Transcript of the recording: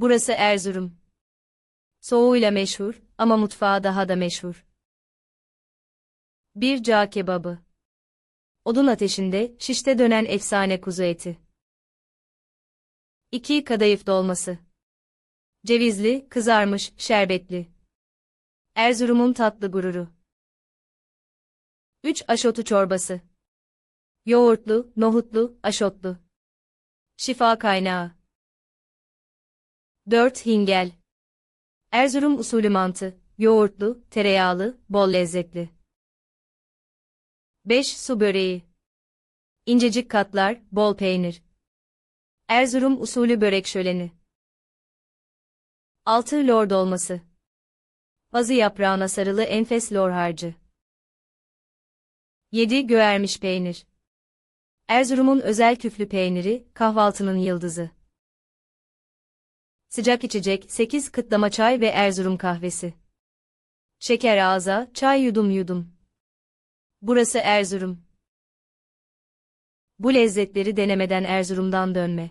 Burası Erzurum. Soğuğuyla meşhur ama mutfağı daha da meşhur. Bir cağ kebabı. Odun ateşinde şişte dönen efsane kuzu eti. 2 kadayıf dolması. Cevizli, kızarmış, şerbetli. Erzurum'un tatlı gururu. 3 aşotu çorbası. Yoğurtlu, nohutlu, aşotlu. Şifa kaynağı. 4 hingel. Erzurum usulü mantı, yoğurtlu, tereyağlı, bol lezzetli. 5 su böreği. İncecik katlar, bol peynir. Erzurum usulü börek şöleni. 6 lor dolması. Bazı yaprağına sarılı enfes lor harcı. 7 göğermiş peynir. Erzurum'un özel küflü peyniri, kahvaltının yıldızı. Sıcak içecek 8 kıtlama çay ve Erzurum kahvesi. Şeker ağza, çay yudum yudum. Burası Erzurum. Bu lezzetleri denemeden Erzurum'dan dönme.